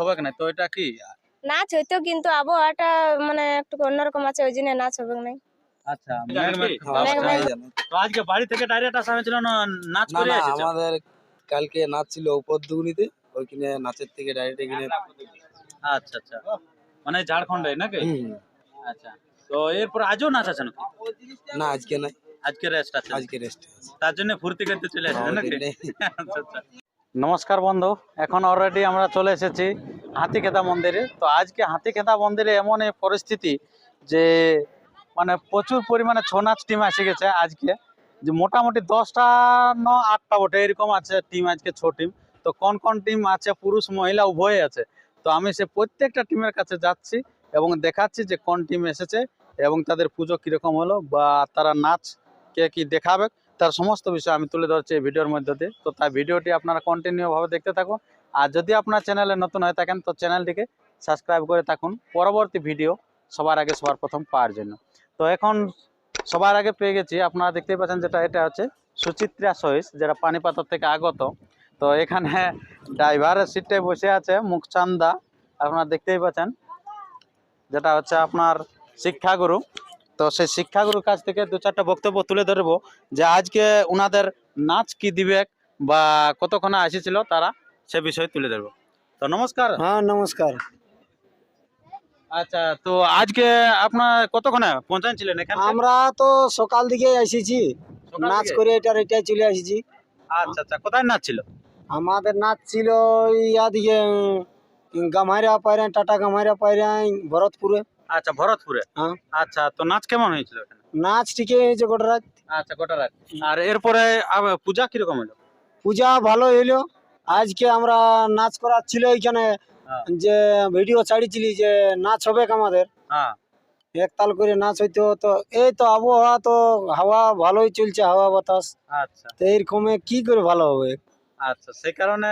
হবে না তো এটা কি? নাচ হইতো কিন্তু আবহাওয়াটা মানে একটু অন্যরকম আছে ওই জন্য নাচ হবে না আচ্ছা মেঘ মেঘ মেঘ ভাব আছে। মেঘ। তো আজকে বাড়ি থেকে ডাইরেক্ট আসা হয়েছিল না নাচ করে না আমাদের কালকে নাচ ছিল উপদ্রুনিতে ওইখানে নাচের থেকে ডাইরেক্ট এখানে আচ্ছা আচ্ছা। মানে ঝাড়খণ্ডে নাকি? আচ্ছা তো এরপর আজও নাচ আছে নাকি? না আজকে নাই। আজকে রেস্ট আছে। আজকে রেস্ট তার জন্য ফুর্তি করতে চলে আসবে নাকি? আচ্ছা, আচ্ছা। নমস্কার বন্ধু, এখন অলরেডি আমরা চলে এসেছি হাতিখেদা মন্দিরে। তো আজকে হাতিখেদা মন্দিরে এমন পরিস্থিতি যে মানে প্রচুর পরিমাণে ছৌ নাচ টিম এসে গেছে আজকে। যে মোটামুটি দশটা, ন, আটটা বটে, এরকম আছে টিম আজকে ছ টিম তো কোন কোন টিম আছে, পুরুষ, মহিলা উভয়ই আছে। তো আমি সে প্রত্যেকটা টিমের কাছে যাচ্ছি এবং দেখাচ্ছি যে কোন টিম এসেছে এবং তাদের পুজো কীরকম হলো বা তারা নাচ কে কি দেখাবে। তার সমস্ত বিষয় আমি তুলে ধরছি এই ভিডিওর মধ্যে দিয়ে। তো তাই ভিডিওটি আপনারা কন্টিনিউ ভাবে দেখতে থাকুন। আর যদি আপনার চ্যানেলে নতুন হয়ে থাকেন, তো চ্যানেলটিকে সাবস্ক্রাইব করে থাকুন। পরবর্তী ভিডিও সবার আগে, সবার প্রথম পাওয়ার জন্য। তো এখন সবার আগে পেয়ে গেছি, আপনারা দেখতেই পাচ্ছেন যেটা, এটা হচ্ছে সুচিত্রা সহিস যেটা পানিপাতর থেকে আগত। তো এখানে ড্রাইভারের সিটে বসে আছে মুখচান্দা। আপনারা দেখতেই পাচ্ছেন, যেটা হচ্ছে আপনার শিক্ষাগুরু। তো সেই শিক্ষাগুরুর কাছ থেকে দু চারটা বক্তব্য তুলে ধরবো যে আজকে ওনাদের নাচ কি দিবে বা কতক্ষণে এসেছিল তারা সে বিষয়ে তুলে ধরবো। তো নমস্কার। হ্যাঁ নমস্কার। আচ্ছা তো আজকে আপনার কতক্ষণে পৌঁছাচ্ছিলেন এখানে? আমরা তো সকাল দিকে এসেছি। নাচ করে এটা এটাই চলে এসেছি। আচ্ছা আচ্ছা কোথায় নাচ ছিল? আমাদের নাচ ছিল ইয়া দিকে গামাইরা পাইরা টাটা গামাইরা পাইরা ভরতপুরে। আচ্ছা ভরতপুরে? হ্যাঁ। আচ্ছা তো নাচ কেমন হয়েছিল নাচ ঠিকই হয়েছে গোটা রাত। আচ্ছা গোটা রাত। আর এরপরে পূজা কীরকম হলো? পূজা ভালো হইল। আজকে আমরা নাচ করার ছিল এখানে হ্যাঁ। যে ভিডিও ছাড়িছিলি যে নাচ হবে আমাদের। হ্যাঁ। একতাল করে নাচ হইতো তো এই তো আবহাওয়া তো হাওয়া ভালোই চলছে হাওয়া বাতাস। আচ্ছা। তো এইরকমে কি করে ভালো হবে? আচ্ছা সেই কারণে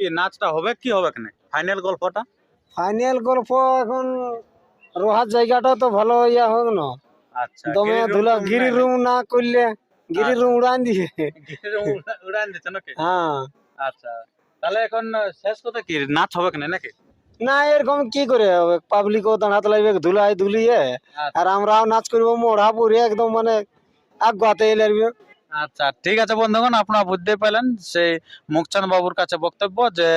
কি নাচটা হবে কি হবে কেন ফাইনাল গল্পটা? ফাইনাল গল্প এখন রোহার জায়গাটা তো ভালো ইয়া হোক না। আচ্ছা দমে ধুলা গিরি রুম না করলে গিরি রুম উড়ান দিয়ে। গিরি উড়ান দিচ্ছে নাকি? হ্যাঁ। আচ্ছা তাহলে এখন শেষ কথা কি? নাচ হবে কেন নাকি? না এরকম কি করে হবে? পাবলিকও দাঁড়াতে লাগবে ধুলাই ধুলিয়ে। আচ্ছা। আর আমরাও নাচ করব মোড়া পুরে একদম মানে আগাতে লাগবে আচ্ছা ঠিক আছে বন্ধুগণ, আপনারা বুঝতে পেলেন সেই মুখচান বাবুর কাছে বক্তব্য যে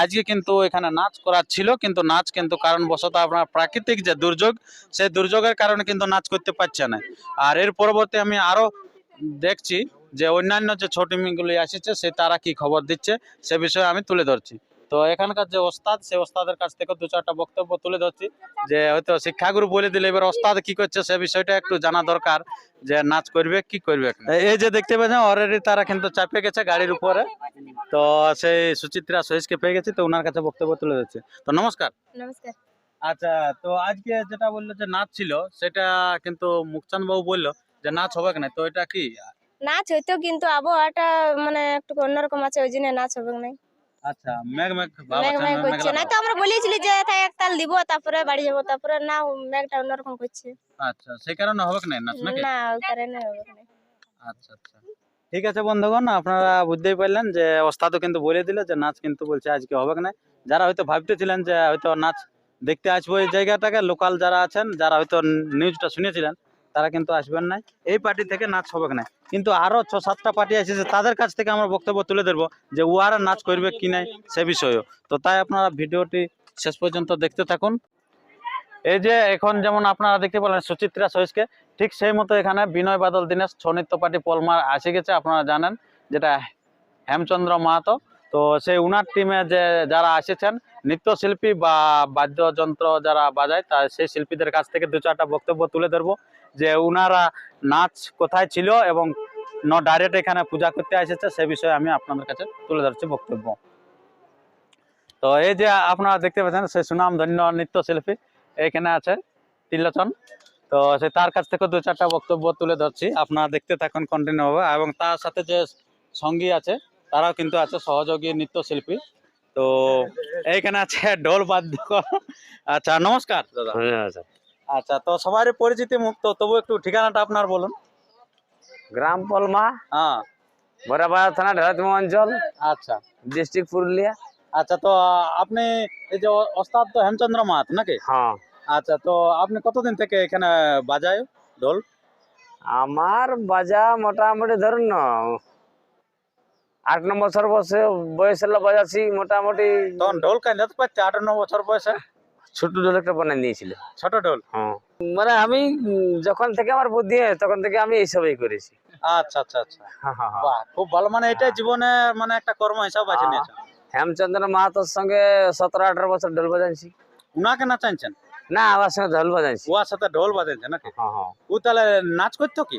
আজকে কিন্তু এখানে নাচ করা ছিল, কিন্তু নাচ কিন্তু কারণবশত আপনার প্রাকৃতিক যে দুর্যোগ, সেই দুর্যোগের কারণে কিন্তু নাচ করতে পারছে না। আর এর পরবর্তী আমি আরও দেখছি যে অন্যান্য যে ছোট মেয়েগুলি আসেছে সে তারা কি খবর দিচ্ছে, সে বিষয়ে আমি তুলে ধরছি। তো এখানকার যে ওস্তাদ সেই ওস্তাদের কাছ থেকে দু চারটা বক্তব্য তুলে ধরছি যে হয়তো শিক্ষাগুরু বলে দিলে এবার ওস্তাদ কি করছে সে বিষয়টা একটু জানা দরকার যে নাচ করবে কি করবে এই- এই যে দেখতে পাচ্ছেন অলরেডি তারা কিন্তু চাপে গেছে গাড়ির উপরে। তো সেই সুচিত্রা সহিসকে পেয়ে গেছি তো ওনার কাছে বক্তব্য তুলে দিচ্ছে তো নমস্কার। নমস্কার। আচ্ছা তো আজকে যেটা বলল যে নাচ ছিল সেটা কিন্তু মুখচাঁদ বাবু বলল যে নাচ হবে না তো এটা কি? নাচ হইতো কিন্তু আবহাওয়াটা মানে একটু অন্যরকম আছে ওই জন্য নাচ হবে না আচ্ছা মেঘ মেঘ মেঘ করছে। না তো আমরা বলেছিলি যে তাই একতাল দিব তারপরে বাড়ি যাব তারপরে না মেঘটা অন্যরকম করছে। আচ্ছা সেই কারণে হবে না নাকি? না কারণে হবে না আচ্ছা আচ্ছা। ঠিক আছে বন্ধুগণ আপনারা বুঝতেই পারলেন যে ওস্তাদও কিন্তু বলে দিল যে নাচ কিন্তু বলছে আজকে হবে না যারা হয়তো ভাবতেছিলেন যে হয়তো নাচ দেখতে আসব এই জায়গাটাকে লোকাল যারা আছেন যারা হয়তো নিউজটা শুনেছিলেন তারা কিন্তু আসবেন না এই পার্টি থেকে নাচ হবে না? কিন্তু আরও ছ, সাতটা পার্টি এসেছে তাদের কাছ থেকে আমরা বক্তব্য তুলে ধরবো যে উহারা নাচ করবে কি নাই সে বিষয়েও। তো তাই আপনারা ভিডিওটি শেষ পর্যন্ত দেখতে থাকুন। এই যে এখন যেমন আপনারা দেখতে পেলেন সুচিত্রা সহিসকে ঠিক সেই মতো এখানে বিনয় বাদল, দীনেশ ছৌ নৃত্য পার্টি পলমার আসে গেছে, আপনারা জানেন, যেটা হেমচন্দ্র মাহাতো। তো সেই উনার টিমে যে যারা এসেছেন, নৃত্যশিল্পী বা বাদ্যযন্ত্র যারা বাজায় তা সেই শিল্পীদের কাছ থেকে দু চারটা বক্তব্য তুলে ধরবো। যে উনারা নাচ কোথায় ছিল এবং ন ডাইরেক্ট এখানে পূজা করতে এসেছে, সে বিষয়ে আমি আপনাদের কাছে তুলে ধরছি বক্তব্য। তো এই যে আপনারা দেখতে পাচ্ছেন সেই সুনাম ধন্য নৃত্যশিল্পী এখানে আছে তিলোচন। তো সে তার কাছ থেকে দু চারটা বক্তব্য তুলে ধরছি। আপনারা দেখতে থাকুন কন্টিনিউ হবে। এবং তার সাথে যে সঙ্গী আছে, তারাও কিন্তু আছে সহযোগী নৃত্যশিল্পী। তো এইখানে আছে ঢোল বাদ্য আচ্ছা নমস্কার, দাদা। আচ্ছা তো সবারই পরিচিতি মুক্ত তবু একটু ঠিকানাটা আপনার বলুন। গ্রাম পলমা হ্যাঁ। বরাবাড়া থানা ঢেলাতুমা অঞ্চল আচ্ছা। ডিস্ট্রিক্ট পুরুলিয়া। আচ্ছা তো আপনি এই যে ওস্তাদ তো হেমচন্দ্র মাহাত নাকি? হ্যাঁ। আচ্ছা তো আপনি কতদিন থেকে এখানে বাজায় ঢোল আমার বাজা মোটামুটি ধরুন না আট ন বছর বসে বয়স হলো বাজাচ্ছি মোটামুটি তখন ঢোল কান যেতে পারছে আট ন বছর বয়সে। ছোট ঢোল একটা বানিয়ে দিয়েছিল ছোট ঢোল? হ্যাঁ। মানে আমি যখন থেকে আমার বুদ্ধি হয় তখন থেকে আমি এইসবই করেছি। আচ্ছা আচ্ছা আচ্ছা। হ্যাঁ, হ্যাঁ। বাহ খুব ভালো। মানে এটা জীবনে মানে একটা কর্ম হিসাব হ্যাঁ। নিয়েছেন হেমচন্দ্র মাহাতোর সঙ্গে সতেরো আঠারো বছর ঢোল বাজাইছি। উনাকে না চাইছেন? না আমার সঙ্গে ঢোল বাজাইছি। ওয়ার সাথে ঢোল বাজাইছে নাকি? হ্যাঁ হ্যাঁ। ও তাহলে নাচ করতো কি?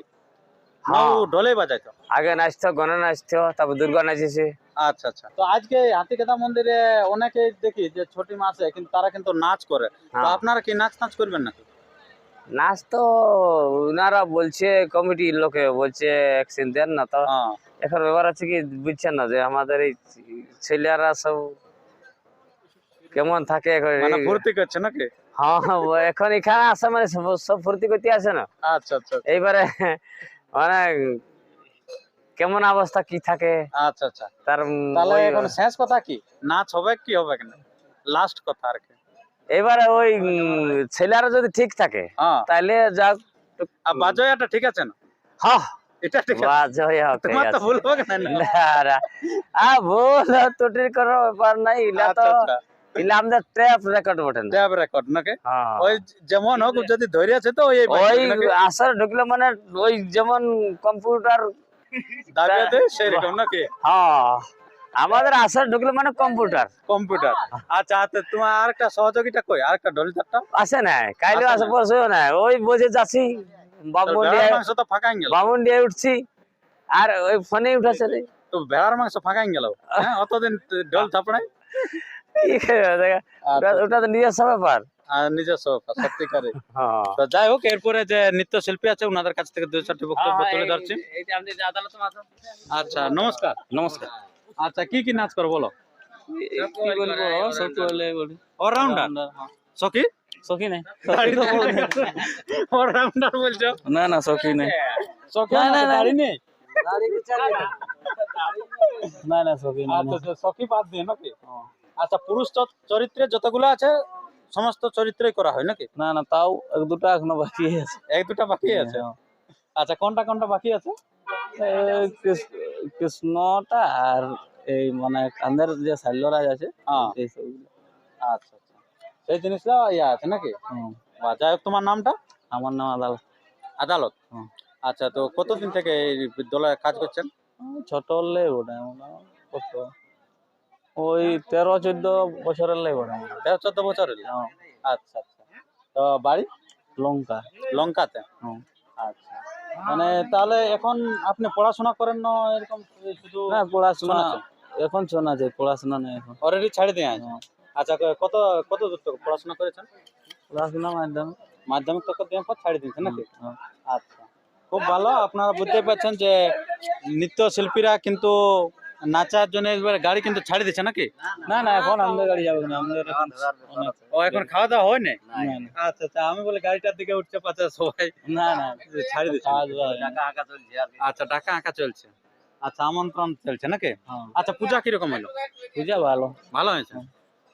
হ্যাঁ। বাজাইতো? আগে নাচতো গনে নাচতো তারপর দুর্গা নাচেছে। আচ্ছা আচ্ছা। তো আজকে হাতিকেদা মন্দিরে অনেকেই দেখি যে ছোটি মাসে কিন্তু তারা কিন্তু নাচ করে। তো হ্যাঁ। আপনারা কি নাচ নাচ করবেন নাকি? নাচ তো ওনারা বলছে কমিটির লোকে বলছে একদিন দেন না তো। হ্যাঁ। এখন ব্যাপার আছে কি বুঝছেন না যে আমাদের এই ছেলেরা সব কেমন থাকে এখন মানে করছে নাকি? হ্যাঁ হ্যাঁ, এখন এখানে আসে মানে সব সব ফুর্তি করতে আসে না। আচ্ছা আচ্ছা। এইবারে মানে কেমন অবস্থা কি থাকে? আচ্ছা আচ্ছা। তার তাহলে এখন শেষ কথা কি? নাচ হবে কি হবে না লাস্ট কথা আর কি। এবারে ওই ছেলেরা যদি ঠিক থাকে হ্যাঁ। তাহলে আর বাজয়াটা ঠিক আছে না? হ্যাঁ। এটা ঠিক আছে। বাজ হোক, ঠিক তোমার তো ভুল হবে না। না? না, না। আ ভুল ত্রুটির কোনো ব্যাপার নাই। ইলা তো আচ্ছা। আচ্ছা ইলা আমাদের ট্র্যাপ রেকর্ড বটে না। ট্যাব রেকর্ড নাকি? হ্যাঁ। ওই যেমন হোক যদি ধরে আছে তো ওই ওই আসর ঢুকলে মানে ওই যেমন কম্পিউটার দাবিয়াতে সেই রকম নাকি? হ্যাঁ আমাদের আসর ঢুকলে মানে কম্পিউটার। কম্পিউটার। আচ্ছা আচ্ছা তোমার আরেকটা সহযোগিতা কই? আরেকটা চারটা আসে না কাইলে আসে আসে না। ওই বসে যাচ্ছি বামুন ভেড়ার মাংস তো ফাঁকাই গেল। বামুন দিয়ে উঠছি আর ওই ফোনে উঠেছে। রে তো ভেড়ার মাংস ফাঁকাই গেল। হ্যাঁ অতদিন ঢোল থাপড়াই? ওটা- ওটা তো নিজস্ব ব্যাপার। আর নিজস্ব সত্যিকারে। হ্যাঁ। তো যাই হোক এরপরে যে নৃত্য শিল্পী আছে ওনাদের কাছ থেকে দুই চারটি বক্তব্য তুলে ধরছি। আচ্ছা নমস্কার। নমস্কার। আচ্ছা কি কি নাচ করো বলো? কি বলব? সব বলে বলি। অলরাউন্ডার সখি? সখী নেই। অলরাউন্ডার বলছো? না না সখী নেই। সখি না, না না, না। নেই? না না সখী নেই। আচ্ছা বাদ দিয়ে নাকি? আচ্ছা পুরুষ চরিত্রে যতগুলো আছে সমস্ত চরিত্রই করা হয় নাকি? না না তাও এক দুটো এখনও বাকি আছে। এক দুটা বাকি আছে? আচ্ছা কোনটা কোনটা বাকি আছে? কৃষ্ণটা আর এই মানে কান্দের যে শাল্যরাজ আছে হ্যাঁ। এই আচ্ছা আচ্ছা। সেই জিনিসটা ইয়ে আছে নাকি। যাই হোক তোমার নামটা? আমার নাম আদালত। আদালত। আচ্ছা তো কতদিন থেকে এই বিদ্যালয়ে কাজ করছেন? ছোট হলে ওটা কত? ওই তেরো চোদ্দ বছরের লাই ওটা তেরো চোদ্দ বছর হলো? আচ্ছা আচ্ছা। তো বাড়ি? লঙ্কা। লঙ্কাতে? হুম। আচ্ছা। মানে তাহলে এখন আপনি পড়াশোনা করেন না এরকম শুধু না পড়াশোনা? এখন শোনা যায় পড়াশোনা নেই এখন। অলরেডি ছাড়ে দিয়ে হ্যাঁ। আচ্ছা কত কত দূর পড়াশোনা করেছেন? পড়াশোনা মাধ্যমে। মাধ্যমিক তক দিয়ে পর ছাড়ে দিয়েছেন নাকি? হ্যাঁ। আচ্ছা। খুব ভালো আপনারা বুঝতে পারছেন যে নৃত্য শিল্পীরা কিন্তু নাচার জন্য একবার গাড়ি কিন্তু ছাড়ে দিচ্ছে নাকি না না এখন আমাদের গাড়ি যাবে না আমাদের ও এখন খাওয়া দাওয়া হয় না আচ্ছা আচ্ছা আমি বলে গাড়িটার দিকে উঠছে পাচ্ছে সবাই না না ছাড়ে দিচ্ছে হয়। আচ্ছা টাকা আঁকা চলছে আচ্ছা আমন্ত্রণ চলছে নাকি হ্যাঁ। আচ্ছা পূজা কীরকম হলো পূজা ভালো ভালো হয়েছে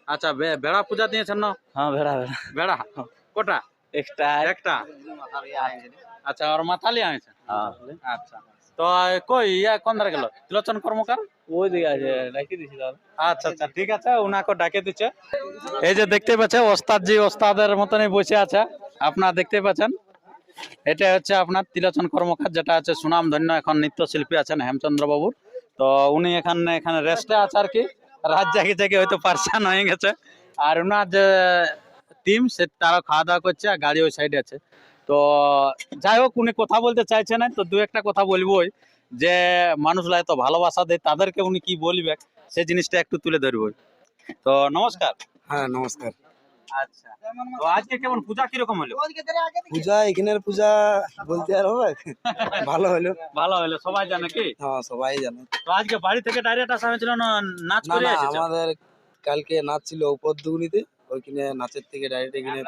আচ্ছা বেড়া পূজা দিয়েছেন না হ্যাঁ ভেড়া ভেড়া বেড়া কোটা একটা একটা আচ্ছা আর মাথালি আছে হ্যাঁ আচ্ছা তো কই ইয়া কোন ধারে গেল? ত্রিলোচন কর্মকার? ওই দিকে আছে ডাকি দিছি আচ্ছা আচ্ছা ঠিক আছে উনাকে ডাকে দিচ্ছে। এই যে দেখতে পাচ্ছেন ওস্তাদ জি ওস্তাদের মতনই বসে আছে। আপনারা দেখতে পাচ্ছেন এটা হচ্ছে আপনার ত্রিলোচন কর্মকার যেটা আছে সুনাম ধন্য এখন নৃত্যশিল্পী আছেন হেমচন্দ্র বাবুর তো উনি এখানে এখানে রেস্টে আছে আর কি। রাত জাগি জাগি হয়তো পারশান হয়ে গেছে। আর ওনার যে টিম সে তারা খাওয়া দাওয়া করছে আর গাড়ি ওই সাইডে আছে। তো যাই হোক উনি কথা বলতে চাইছে না তো দু একটা কথা বলবোই যে মানুষরা এত ভালোবাসা দেয় তাদেরকে উনি কি বলবে? সেই জিনিসটা একটু তুলে ধরবই। তো নমস্কার। হ্যাঁ নমস্কার। আচ্ছা তো আজকে কেমন পূজা কীরকম হলো? পূজা এখানের পূজা বলতে আর হবে? ভালো হলো। ভালো হলো সবাই জানে কি? হ্যাঁ সবাই জানে। তো আজকে বাড়ি থেকে ডাইরেক্ট আসা হয়েছিল না নাচ না করে এসেছ? আমাদের কালকে নাচ ছিল উপদ্রুগনিতে ওইখানে নাচের থেকে ডাইরেক্ট এখানে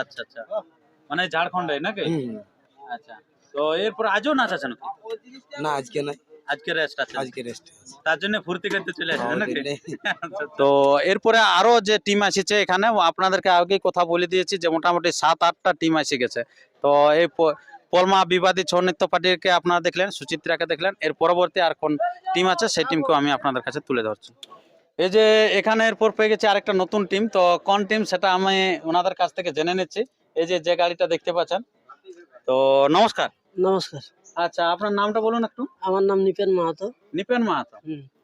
আচ্ছা আচ্ছা। মানে ঝাড়খণ্ডে নাকি? আচ্ছা। তো এরপর আজও নাচ আছে নাকি? না আজকে নাই। আজকে রেস্ট আছে আজকে রেস্ট তার জন্য ফুর্তি করতে চলে আসছে নাকি? হ্যাঁ, তো এরপরে আরও যে টিম এসেছে এখানে আপনাদেরকে আগে কথা বলে দিয়েছি যে মোটামুটি সাত আটটা টিম এসে গেছে। তো এই পলমা বিবাদী ছৌ নৃত্য পার্টিকে আপনারা দেখলেন সুচিত্রাকে দেখলেন এর পরবর্তী আর কোন টিম আছে সেই টিমকেও আমি আপনাদের কাছে তুলে ধরছি। এই যে এখানে এরপর পেয়ে গেছে আরেকটা নতুন টিম তো কোন টিম সেটা আমি ওনাদের কাছ থেকে জেনে নিচ্ছি। এই যে যে গাড়িটা দেখতে পাচ্ছেন। তো নমস্কার। নমস্কার। আচ্ছা আপনার নামটা বলুন একটু। আমার নাম নিপেন মাহাতো। নিপেন মাহাতো।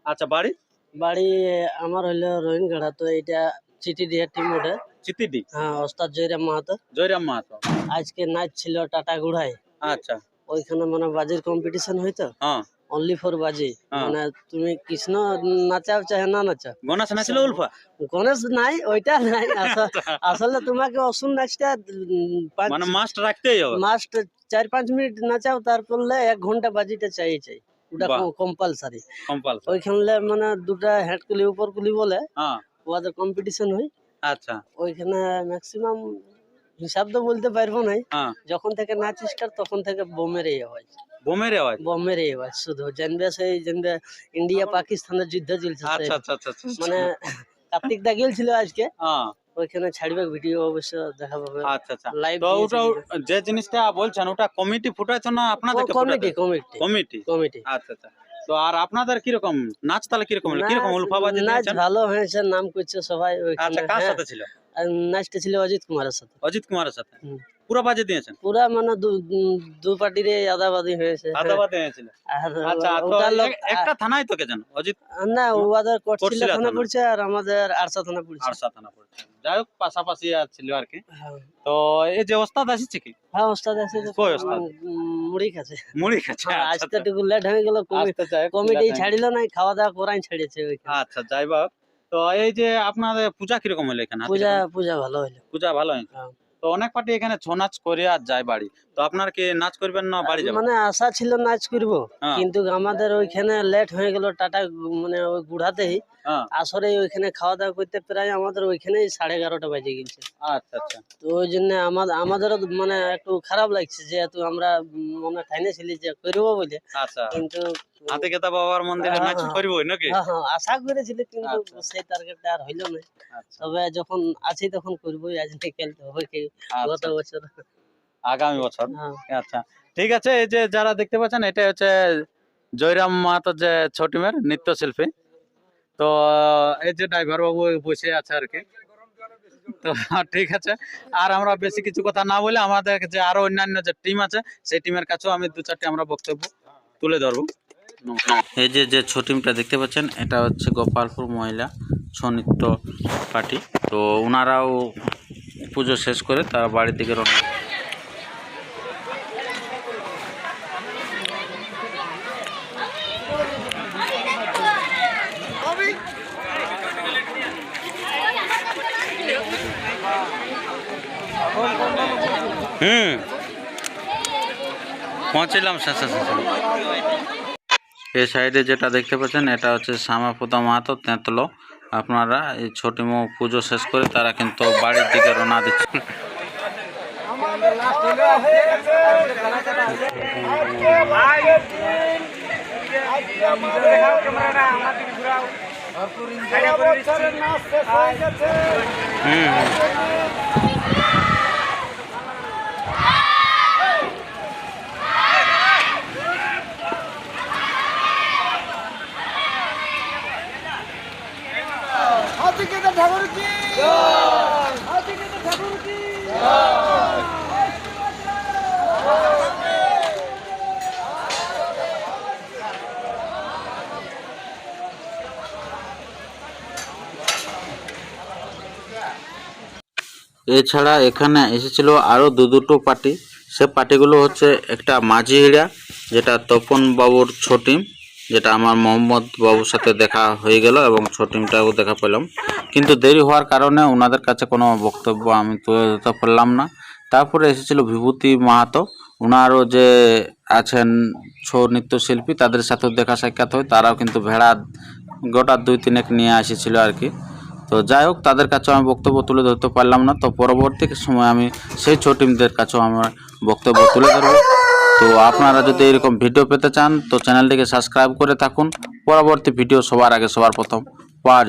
আচ্ছা বাড়ি? বাড়ি আমার হইল রোহিনগাড়া তো এটা চিঠি দিয়ে টিম ওঠে চিতিডি হ্যাঁ ওস্তাদ জয়রাম মাহাতো। জয়রাম মাহাতো। আজকে নাচ ছিল টাটা গুড়াই আচ্ছা। ওইখানে মানে বাজির কম্পিটিশন হইতো। হ্যাঁ। অনলি ফর বাজি। হ্যাঁ। মানে তুমি কৃষ্ণ নাচাও চাহে না নাচাও? গণেশ নাছিল উল্ফা? গণেশ নাই ওইটা নাই। আসলে তোমাকে অসুন নাচটা মানে মাস্ট রাখতেই হবে। মাস্ট চার পাঁচ মিনিট নাচাও তারপরে এক ঘণ্টা বাজিটা চাই চাই। ওটা কম্পালসারি কম্পালসারি ওইখানে মানে দুটা হেড কুলি উপর কুলি বলে হ্যাঁ। ওদের কম্পিটিশন হয়। আচ্ছা। ওইখানে ম্যাক্সিমাম হিসাব তো বলতে পারব নাই। হ্যাঁ। যখন থেকে নাচ স্টার্ট তখন থেকে বোমের এই আওয়াজ বোমের আওয়াজ? বোমের আওয়াজ শুধু জানবে সেই জানবে ইন্ডিয়া পাকিস্তানের যুদ্ধ চলছে আচ্ছা আচ্ছা আচ্ছা আচ্ছা। মানে কার্তিক দা গেছিল আজকে। হ্যাঁ। ওইখানে ছাড়বে ভিডিও অবশ্য দেখা পাবে আচ্ছা আচ্ছা। লাইভ তো ওটা যে জিনিসটা বলছেন ওটা কমিটি ফুটাইছো না আপনাদেরকে কমিটি কমিটি। কমিটি? কমিটি। আচ্ছা আচ্ছা। তো আর আপনাদের কীরকম নাচ তাহলে কীরকম উল্ফাবাজি নাচ ভালো হয়েছে নাম করছে সবাই আচ্ছা কার হ্যাঁ। সাথে ছিল? নাচটা ছিল অজিত কুমারের সাথে। অজিত কুমারের সাথে। পুরো বাজি দিয়েছেন? পুরা মানে দু- উম, পার্টির আদাবাদি হয়েছে। হয়েছিল আচ্ছা তো ওটা লোক এক- একটা থানায় তো জানো অজিত? না ওদের কোটশিলা কোটশিলা থানা থানা। পড়ছে আর আমাদের আরসা থানা পড়ছে। আরসা থানা পড়ছে। যাই হোক পাশাপাশি ছিল আর কি। হ্যাঁ। তো এই যে ওস্তাদ আসছে কি? হ্যাঁ ওস্তাদ আছে কই ওস্তাদ? মুড়ি খাচ্ছে। মুড়ি খাচ্ছে হ্যাঁ, আচ্ছা, আজকে একটু লেট হয়ে গেল কমিটি ছাড়িল নাই খাওয়া দাওয়া করাই ছাড়িয়েছে আচ্ছা যাই হোক। তো এই যে আপনাদের পূজা কীরকম হলো এখানে? পূজা পূজা ভালো হইল। পূজা ভালো হ্যাঁ। তো অনেক পার্টি এখানে ছৌ নাচ করে আর যায় বাড়ি তো আপনার কি নাচ করবেন না বাড়ি যাবেন মানে আশা ছিল নাচ করব হ্যাঁ। কিন্তু আমাদের ওইখানে লেট হয়ে গেল টাটা মানে ওই গুড়াতেই হ্যাঁ আসরে ওইখানে খাওয়া দাওয়া করতে প্রায় আমাদের ওইখানেই সাড়ে এগারোটা বাজে গেছে। আচ্ছা আচ্ছা। তো ওই জন্য আমাদের আমাদেরও মানে একটু খারাপ লাগছে যেহেতু আমরা মনে ঠাইনেছিলি যে করব বলে। আচ্ছা। কিন্তু হাতে কেতা বাবার মন্দিরে নাচ হ্যাঁ। করব নাকি? হ্যাঁ, হ্যাঁ, আশা করেছিল কিন্তু আচ্ছা। সেই টার্গেটটা আর হইল না। আচ্ছা, তবে যখন আছি তখন করবোই আজ খেলতে হবে কি গত বছর। আগামী বছর। হ্যাঁ। আচ্ছা। ঠিক আছে এই যে যারা দেখতে পাচ্ছেন এটা হচ্ছে জয়রাম মাহাতো যে ছোটিমের নৃত্যশিল্পী। তো, এই যে ড্রাইভার বাবু বসে আছে আর কি। তো, ঠিক আছে। আর আমরা বেশি কিছু কথা না বলে আমাদের যে আরও অন্যান্য যে টিম আছে, সেই টিমের কাছেও আমি দু চারটি আমরা বক্তব্য তুলে ধরবো। এই যে যে ছো টিমটা দেখতে পাচ্ছেন, এটা হচ্ছে গোপালপুর মহিলা ছৌ নৃত্য পার্টি। তো ওনারাও পুজো শেষ করে তারা বাড়ির দিকে রওনা হুম। পৌঁছিলাম শেষে শেষে এই সাইডে যেটা দেখতে পাচ্ছেন, এটা হচ্ছে শ্যামাপদা মাহাতো তেঁতলো। আপনারা এই ছোটিমো পুজো শেষ করে তারা কিন্তু বাড়ির দিকে রওনা দিচ্ছে। হুম। এছাড়া এখানে এসেছিল আরও দু দুটো পার্টি। সে পার্টিগুলো হচ্ছে একটা মাঝি হিড়া যেটা তপন বাবুর ছোটিম যেটা আমার মোহাম্মদ বাবুর সাথে দেখা হয়ে গেল এবং ছোটিমটাও দেখা পেলাম। কিন্তু দেরি হওয়ার কারণে ওনাদের কাছে কোনো বক্তব্য আমি তুলে দিতে পারলাম না। তারপরে এসেছিল বিভূতি মাহাতো। ওনারও যে আছেন ছৌ নৃত্যশিল্পী, তাদের সাথেও দেখা সাক্ষাৎ হয়। তারাও কিন্তু ভেড়া গোটা দুই তিনেক নিয়ে এসেছিল আর কি। তো যাই হোক, তাদের কাছেও আমি বক্তব্য তুলে ধরতে পারলাম না। তো পরবর্তী সময় আমি সেই ছো টিমদের কাছেও আমার বক্তব্য তুলে ধরবো। তো আপনারা যদি এরকম ভিডিও পেতে চান, তো চ্যানেলটিকে সাবস্ক্রাইব করে থাকুন। পরবর্তী ভিডিও সবার আগে সবার প্রথম পাওয়ার